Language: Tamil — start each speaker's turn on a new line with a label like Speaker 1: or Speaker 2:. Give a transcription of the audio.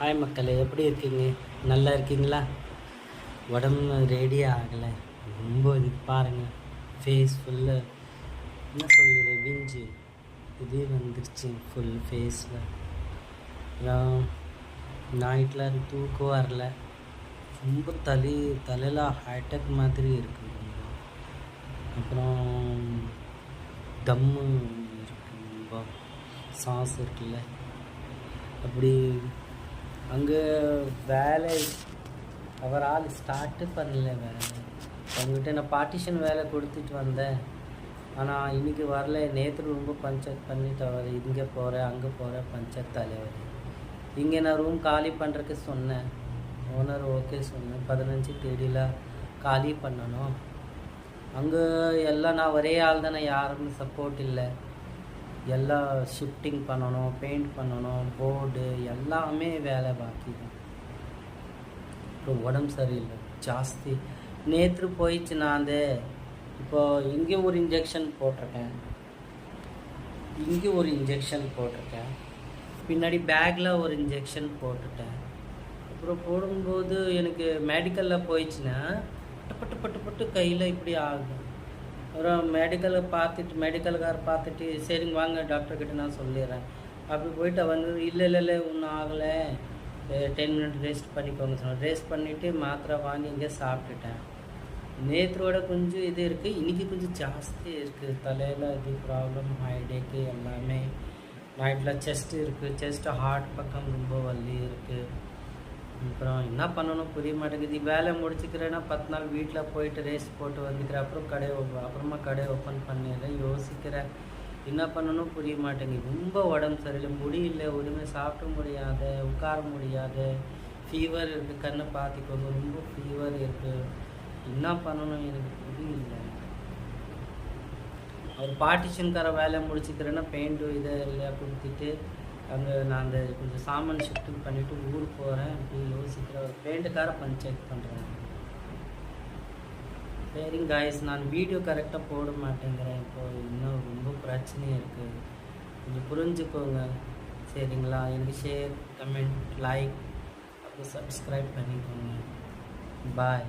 Speaker 1: ஹாய் மக்களே எப்படி இருக்கீங்க? நல்லா இருக்கீங்களா? உடம்பு ரெடி ஆகலை. ரொம்ப இது பாருங்க. ஃபேஸ் ஃபுல்லாக என்ன சொல்லுது விஞ்சு. இதே வந்துருச்சு ஃபுல் ஃபேஸில் நைட்டில் தூக்கம் வரல. ரொம்ப தலி தலையில் ஹைடெக் மாதிரி இருக்குது ரொம்ப அப்புறம் தம்மு இருக்கு ரொம்ப. சாஸ் இருக்குல்ல. அப்படி அங்கே வேலை அவர் ஆள் ஸ்டார்ட்டு பண்ணல வேலை அவங்ககிட்ட நான் பார்ட்டிஷன் வேலை கொடுத்துட்டு வந்தேன். ஆனால் இன்றைக்கி வரல. நேற்று ரொம்ப பஞ்சத் பண்ணிட்டு அவர் இங்கே போகிறேன் அங்கே போகிறேன் பஞ்சாயத்து தலைவர் இங்கே நான் ரூம் காலி பண்ணுறதுக்கு சொன்னேன். ஓனர் ஓகே சொன்னேன். பதினஞ்சு தேதியில் காலி பண்ணணும். அங்கே எல்லாம் நான் ஒரே ஆள் தானே யாருமே சப்போர்ட் இல்லை. எல்லாம் ஷிஃப்டிங் பண்ணணும் பெயிண்ட் பண்ணணும் போர்டு எல்லாமே வேலை பாக்கி தான். அப்புறம் உடம்பு சரியில்லை. ஜாஸ்தி. நேற்று போயிடுச்சு நான் அந்த இப்போது இங்கே ஒரு இன்ஜெக்ஷன் போட்டிருக்கேன். இங்கே ஒரு இன்ஜெக்ஷன் போட்டிருக்கேன். பின்னாடி பேக்கில் ஒரு இன்ஜெக்ஷன் போட்டுட்டேன். அப்புறம் போடும்போது எனக்கு மெடிக்கலில் போயிடுச்சுன்னா பட்டு பட்டு பட்டு கையில் இப்படி ஆகும் அப்புறம் மெடிக்கலை பார்த்துட்டு மெடிக்கலுக்கார பார்த்துட்டு சரிங்க வாங்க டாக்டர்கிட்ட நான் சொல்லிடுறேன். அப்படி போயிட்டு வந்து இல்லை இல்லை இல்லை ஒன்றும் ஆகலை. டென் மினிட் ரெஸ்ட் பண்ணிக்கோங்க சொன்னேன். ரெஸ்ட் பண்ணிவிட்டு மாத்திரை வாங்கி இங்கே சாப்பிட்டுட்டேன். நேற்றோட கொஞ்சம் இது இருக்குது இன்றைக்கி கொஞ்சம் ஜாஸ்தி இருக்குது தலையில் இது ப்ராப்ளம் ஹைடேக்கு எல்லாமே. நைட்டில் செஸ்ட் இருக்குது செஸ்ட்டு ஹார்ட் பக்கம் ரொம்ப வலி இருக்குது அப்புறம் என்ன பண்ணணும் புரிய மாட்டேங்குது. வேலை முடிச்சுக்கிறேன்னா பத்து நாள் வீட்டில் போயிட்டு ரேஸ் போட்டு வந்துக்கிறேன் அப்புறம் கடை அப்புறமா கடை ஓப்பன் பண்ணிடுறேன் யோசிக்கிறேன். என்ன பண்ணணும் புரிய மாட்டேங்குது. ரொம்ப உடம்பு சரியில்லை. முடியல ஒருமே சாப்பிட முடியாத உட்கார முடியாத. ஃபீவர் இருக்குது கண்ணை பார்த்துக்கோங்க. ரொம்ப ஃபீவர் இருக்குது என்ன பண்ணணும் எனக்கு புரியல. அவர் பார்ட்டிஷன்கார வேலை முடிச்சுக்கிறேன்னா பெயிண்ட்டு இதை எல்லாம் கொடுத்துட்டு அங்கே நான் அந்த கொஞ்சம் சாமான் ஷிஃப்டிங் பண்ணிவிட்டு ஊருக்கு போகிறேன் அப்படி யோசிக்கிற ஒரு பெயிண்ட்டுக்கார பஞ்சாயத்து பண்ணுறேன் சரிங்க காய்ஸ் நான் வீடியோ கரெக்டாக போட மாட்டேங்கிறேன். இப்போது இன்னும் ரொம்ப பிரச்சனையாக இருக்குது கொஞ்சம் புரிஞ்சுக்கோங்க. சரிங்களா? எனக்கு ஷேர் கமெண்ட் லைக் அப்புறம் சப்ஸ்கிரைப் பண்ணிக்கோங்க. பாய்